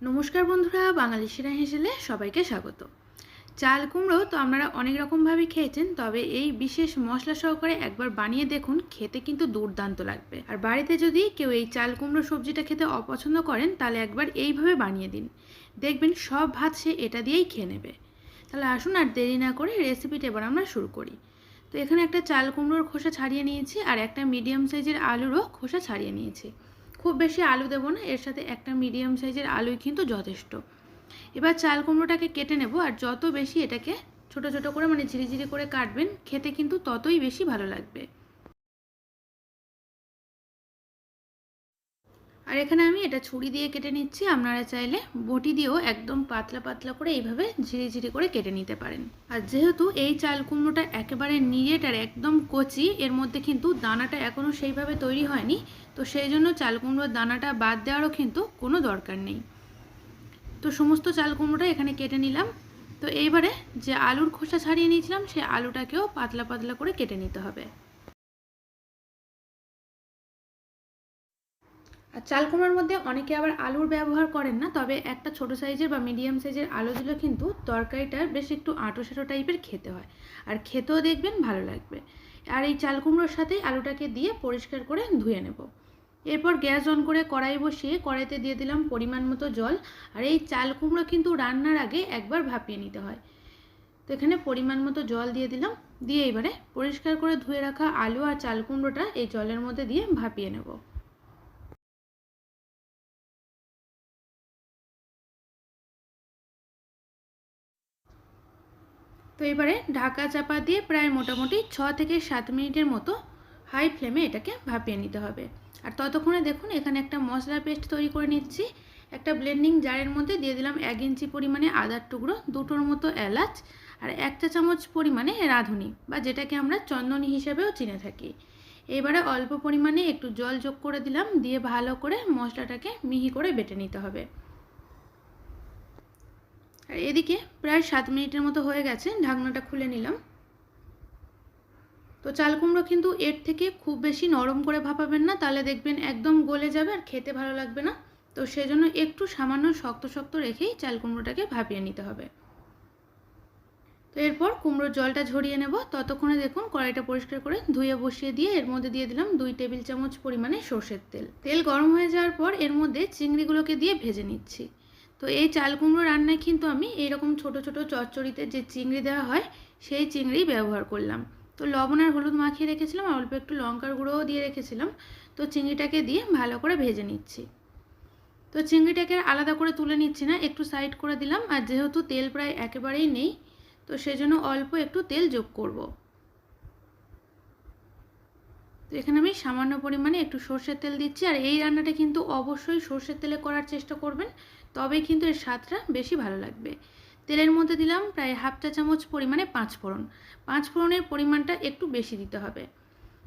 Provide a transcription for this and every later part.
নমস্কার বন্ধুরা, বাঙালি শিরা হেসেলে সবাইকে স্বাগত। চাল কুমড়ো তো আপনারা অনেক রকমভাবে খেয়েছেন, তবে এই বিশেষ মশলা সহকারে একবার বানিয়ে দেখুন, খেতে কিন্তু দুর্দান্ত লাগবে। আর বাড়িতে যদি কেউ এই চাল কুমড়ো সবজিটা খেতে অপছন্দ করেন, তাহলে একবার এইভাবে বানিয়ে দিন। দেখবেন সব ভাত সে এটা দিয়েই খেয়ে নেবে। তাহলে আসুন আর দেরি না করে রেসিপিটা এবার আমরা শুরু করি। তো এখানে একটা চাল কুমড়োর খোসা ছাড়িয়ে নিয়েছি, আর একটা মিডিয়াম সাইজের আলুরও খোসা ছাড়িয়ে নিয়েছি। খুব বেশি আলু দেবো না, এর সাথে একটা মিডিয়াম সাইজের আলুই কিন্তু যথেষ্ট। এবার চাল কুমড়োটাকে কেটে নেব, আর যত বেশি এটাকে ছোট ছোট করে মানে ঝিরিঝিরি করে কাটবেন, খেতে কিন্তু ততই বেশি ভালো লাগবে। আর এখানে আমি এটা ছুরি দিয়ে কেটে নিচ্ছি। আপনারা চাইলে বটি দিয়েও একদম পাতলা পাতলা করে এইভাবে ঝিরি ঝিরি করে কেটে নিতে পারেন। আর যেহেতু এই চাল কুমড়োটা একেবারে নিরেট আর একদম কচি, এর মধ্যে কিন্তু দানাটা এখনও সেইভাবে তৈরি হয়নি, তো সেই জন্য চাল কুমড়োর দানাটা বাদ দেওয়ারও কিন্তু কোনো দরকার নেই। তো সমস্ত চাল কুমড়োটা এখানে কেটে নিলাম। তো এইবারে যে আলুর খোসা ছাড়িয়ে নিয়েছিলাম সেই আলুটাকেও পাতলা পাতলা করে কেটে নিতে হবে। আর চাল কুমড়োর মধ্যে অনেকে আবার আলুর ব্যবহার করেন না, তবে একটা ছোট সাইজের বা মিডিয়াম সাইজের আলু দিলে কিন্তু তরকারিটা বেশ একটু আঁটো সাঁটো টাইপের খেতে হয়। আর খেতেও দেখবেন ভালো লাগবে। আর এই চাল কুমড়োর সাথেই আলুটাকে দিয়ে পরিষ্কার করে ধুয়ে নেব। এরপর গ্যাস অন করে কড়াই বসিয়ে কড়াইতে দিয়ে দিলাম পরিমাণ মতো জল। আর এই চাল কুমড়ো কিন্তু রান্নার আগে একবার ভাপিয়ে নিতে হয়। তো এখানে পরিমাণ মতো জল দিয়ে দিলাম। দিয়ে এবারে পরিষ্কার করে ধুয়ে রাখা আলু আর চাল কুমড়োটা এই জলের মধ্যে দিয়ে ভাপিয়ে নেব। তো এবারে ঢাকা চাপা দিয়ে প্রায় মোটামুটি ছ থেকে সাত মিনিটের মতো হাই ফ্লেমে এটাকে ভাপিয়ে নিতে হবে। আর ততক্ষণে দেখুন, এখানে একটা মশলা পেস্ট তৈরি করে নিচ্ছি। একটা ব্লেন্ডিং জারের মধ্যে দিয়ে দিলাম এক ইঞ্চি পরিমাণে আদার টুকরো, দুটোর মতো এলাচ আর এক চা চামচ পরিমাণে রাঁধুনি বা যেটাকে আমরা চন্দনী হিসেবেও চিনে থাকি। এবারে অল্প পরিমাণে একটু জল যোগ করে দিলাম, দিয়ে ভালো করে মশলাটাকে মিহি করে বেটে নিতে হবে। আর এদিকে প্রায় সাত মিনিটের মতো হয়ে গেছে, ঢাকনাটা খুলে নিলাম। তো চাল কুমড়ো কিন্তু এর থেকে খুব বেশি নরম করে ভাপাবেন না, তাহলে দেখবেন একদম গলে যাবে আর খেতে ভালো লাগবে না। তো সেজন্য একটু সামান্য শক্ত শক্ত রেখেই চাল কুমড়োটাকে ভাপিয়ে নিতে হবে। তো এরপর কুমড়োর জলটা ঝরিয়ে নেব। ততক্ষণে দেখুন কড়াইটা পরিষ্কার করে ধুয়ে বসিয়ে দিয়ে এর মধ্যে দিয়ে দিলাম দুই টেবিল চামচ পরিমাণে সর্ষের তেল। তেল গরম হয়ে যাওয়ার পর এর মধ্যে চিংড়িগুলোকে দিয়ে ভেজে নিচ্ছি। তো এই চাল কুমড়ো রান্নায় কিন্তু আমি এইরকম ছোট ছোট চচ্চড়িতে যে চিংড়ি দেওয়া হয়, সেই চিংড়ি ব্যবহার করলাম। তো লবণ আর হলুদ মাখিয়ে রেখেছিলাম, অল্প একটু লঙ্কার গুঁড়োও দিয়ে রেখেছিলাম। তো চিংড়িটাকে দিয়ে ভালো করে ভেজে নিচ্ছি। তো চিংড়িটাকে আলাদা করে তুলে নিচ্ছি না, একটু সাইড করে দিলাম। আর যেহেতু তেল প্রায় একেবারেই নেই, তো সেজন্য অল্প একটু তেল যোগ করব। তো এখানে আমি সামান্য পরিমাণে একটু সর্ষের তেল দিচ্ছি। আর এই রান্নাটা কিন্তু অবশ্যই সর্ষের তেলে করার চেষ্টা করবেন। তবেই কিন্তু এর স্বাদটা বেশি ভালো লাগবে। তেলের মধ্যে দিলাম প্রায় হাফ চা চামচ পরিমাণে পাঁচ ফোড়ন। পাঁচ ফোড়নের পরিমাণটা একটু বেশি দিতে হবে।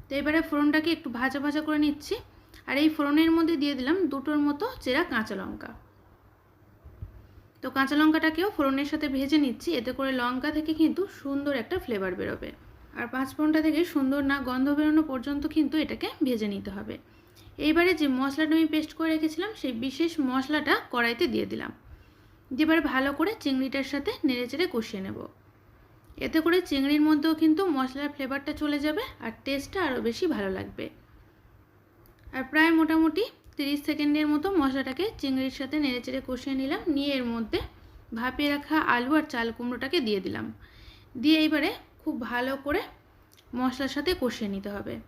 তো এবারে ফোড়নটাকে একটু ভাজা ভাজা করে নিচ্ছি। আর এই ফোড়নের মধ্যে দিয়ে দিলাম দুটোর মতো চেরা কাঁচা লঙ্কা। তো কাঁচা লঙ্কাটাকেও ফোড়নের সাথে ভেজে নিচ্ছি। এতে করে লঙ্কা থেকে কিন্তু সুন্দর একটা ফ্লেভার বেরোবে। আর পাঁচ ফোড়নটা থেকে সুন্দর না গন্ধ বেরোনো পর্যন্ত কিন্তু এটাকে ভেজে নিতে হবে। এইবারে যে মশলাটা আমি পেস্ট করে রেখেছিলাম, সেই বিশেষ মশলাটা কড়াইতে দিয়ে দিলাম। এবারে ভালো করে চিংড়িটার সাথে নেড়ে চেড়ে কষিয়ে নেব। এতে করে চিংড়ির মধ্যেও কিন্তু মশলার ফ্লেভারটা চলে যাবে আর টেস্টটা আরও বেশি ভালো লাগবে। আর প্রায় মোটামুটি তিরিশ সেকেন্ডের মতো মশলাটাকে চিংড়ির সাথে নেড়েচেড়ে কষিয়ে নিলাম। নিয়ে এর মধ্যে ভাপিয়ে রাখা আলু আর চাল কুমড়োটাকে দিয়ে দিলাম। দিয়ে এইবারে খুব ভালো করে মশলার সাথে কষিয়ে নিতে হবে।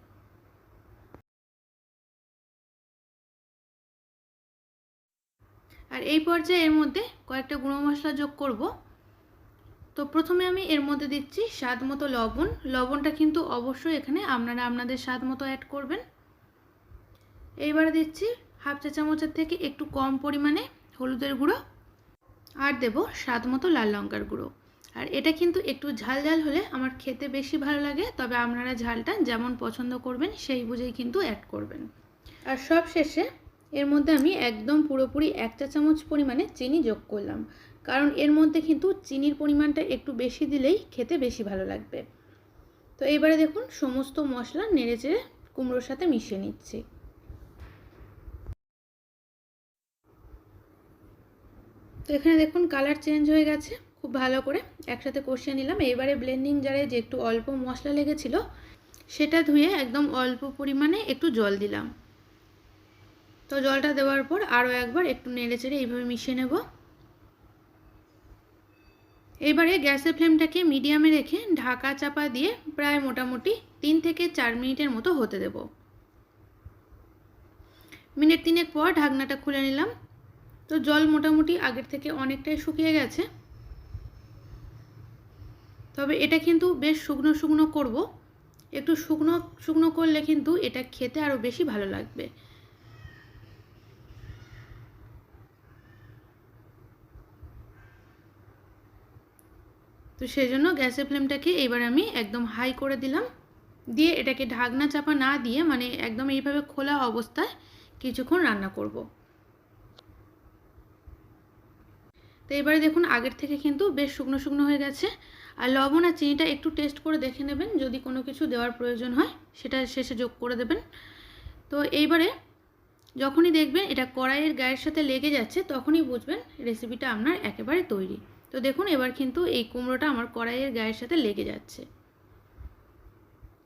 আর এই পর্যায়ে এর মধ্যে কয়েকটা গুঁড়ো মশলা যোগ করব। তো প্রথমে আমি এর মধ্যে দিচ্ছি স্বাদ মতো লবণ। লবণটা কিন্তু অবশ্যই এখানে আপনারা আপনাদের স্বাদ মতো অ্যাড করবেন। এইবারে দিচ্ছি হাফ চা চামচের থেকে একটু কম পরিমাণে হলুদের গুঁড়ো আর দেব স্বাদ মতো লাল লঙ্কার গুঁড়ো। আর এটা কিন্তু একটু ঝাল ঝাল হলে আমার খেতে বেশি ভালো লাগে, তবে আপনারা ঝালটা যেমন পছন্দ করবেন সেই বুঝেই কিন্তু অ্যাড করবেন। আর সব শেষে এর মধ্যে আমি একদম পুরোপুরি এক চা চামচ পরিমাণে চিনি যোগ করলাম। কারণ এর মধ্যে কিন্তু চিনির পরিমাণটা একটু বেশি দিলেই খেতে বেশি ভালো লাগবে। তো এবারে দেখুন, সমস্ত মশলা নেড়ে চেড়ে কুমড়োর সাথে মিশিয়ে নিচ্ছি। তো এখানে দেখুন, কালার চেঞ্জ হয়ে গেছে, খুব ভালো করে একসাথে কষিয়ে নিলাম। এবারে ব্লেন্ডিং জারে যে একটু অল্প মশলা লেগেছিল, সেটা ধুয়ে একদম অল্প পরিমাণে একটু জল দিলাম। তো জলটা দেওয়ার পর আরও একবার একটু নেড়ে চেড়ে এইভাবে মিশিয়ে নেব। এবারে গ্যাসের ফ্লেমটাকে মিডিয়ামে রেখে ঢাকা চাপা দিয়ে প্রায় মোটামুটি তিন থেকে চার মিনিটের মতো হতে দেব। মিনিট তিনেক পর ঢাকনাটা খুলে নিলাম। তো জল মোটামুটি আগের থেকে অনেকটাই শুকিয়ে গেছে। তবে এটা কিন্তু বেশ শুকনো শুকনো করব। একটু শুকনো শুকনো করলে কিন্তু এটা খেতে আরও বেশি ভালো লাগবে। তো সেই জন্য গ্যাসের ফ্লেমটাকে এবার আমি একদম হাই করে দিলাম। দিয়ে এটাকে ঢাকনা চাপা না দিয়ে মানে একদম এইভাবে খোলা অবস্থায় কিছুক্ষণ রান্না করব। তো এবারে দেখুন আগের থেকে কিন্তু বেশ শুকনো শুকনো হয়ে গেছে। আর লবণ আর চিনিটা একটু টেস্ট করে দেখে নেবেন। যদি কোনো কিছু দেওয়ার প্রয়োজন হয়, সেটা শেষে যোগ করে দেবেন। তো এইবারে যখনই দেখবেন এটা কড়াইয়ের গায়ের সাথে লেগে যাচ্ছে, তখনই বুঝবেন রেসিপিটা আপনার একেবারে তৈরি। তো দেখুন, এবার কিন্তু এই কুমড়োটা আমার কড়াইয়ের গায়ের সাথে লেগে যাচ্ছে।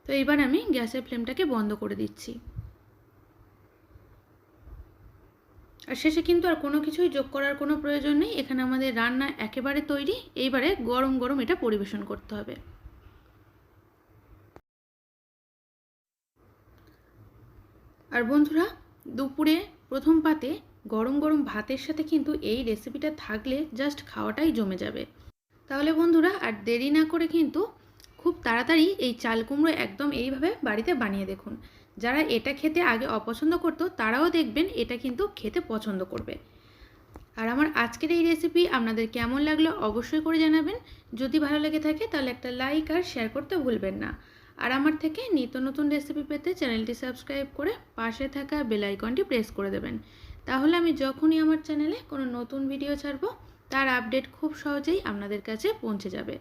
তো এবার আমি গ্যাসের ফ্লেমটাকে বন্ধ করে দিচ্ছি। আর শেষে কিন্তু আর কোনো কিছুই যোগ করার কোনো প্রয়োজন নেই। এখানে আমাদের রান্না একেবারে তৈরি। এইবারে গরম গরম এটা পরিবেশন করতে হবে। আর বন্ধুরা, দুপুরে প্রথম পাতে গরম গরম ভাতের সাথে কিন্তু এই রেসিপিটা থাকলে জাস্ট খাওয়াটাই জমে যাবে। তাহলে বন্ধুরা, আর দেরি না করে কিন্তু খুব তাড়াতাড়ি এই চাল কুমড়ো একদম এইভাবে বাড়িতে বানিয়ে দেখুন। যারা এটা খেতে আগে অপছন্দ করতো, তারাও দেখবেন এটা কিন্তু খেতে পছন্দ করবে। আর আমার আজকের এই রেসিপি আপনাদের কেমন লাগল অবশ্যই করে জানাবেন। যদি ভালো লেগে থাকে, তাহলে একটা লাইক আর শেয়ার করতে ভুলবেন না। আর আমার থেকে নিত্য নতুন রেসিপি পেতে চ্যানেলটি সাবস্ক্রাইব করে পাশে থাকা বেল আইকনটি প্রেস করে দেবেন। তাহলে আমি যখনই আমার চ্যানেলে কোনো নতুন ভিডিও ছাড়ব, তার আপডেট খুব সহজেই আপনাদের কাছে পৌঁছে যাবে।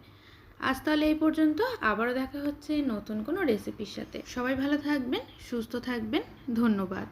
আজ তাহলে এই পর্যন্ত, আবারও দেখা হচ্ছে নতুন কোনো রেসিপির সাথে। সবাই ভালো থাকবেন, সুস্থ থাকবেন, ধন্যবাদ।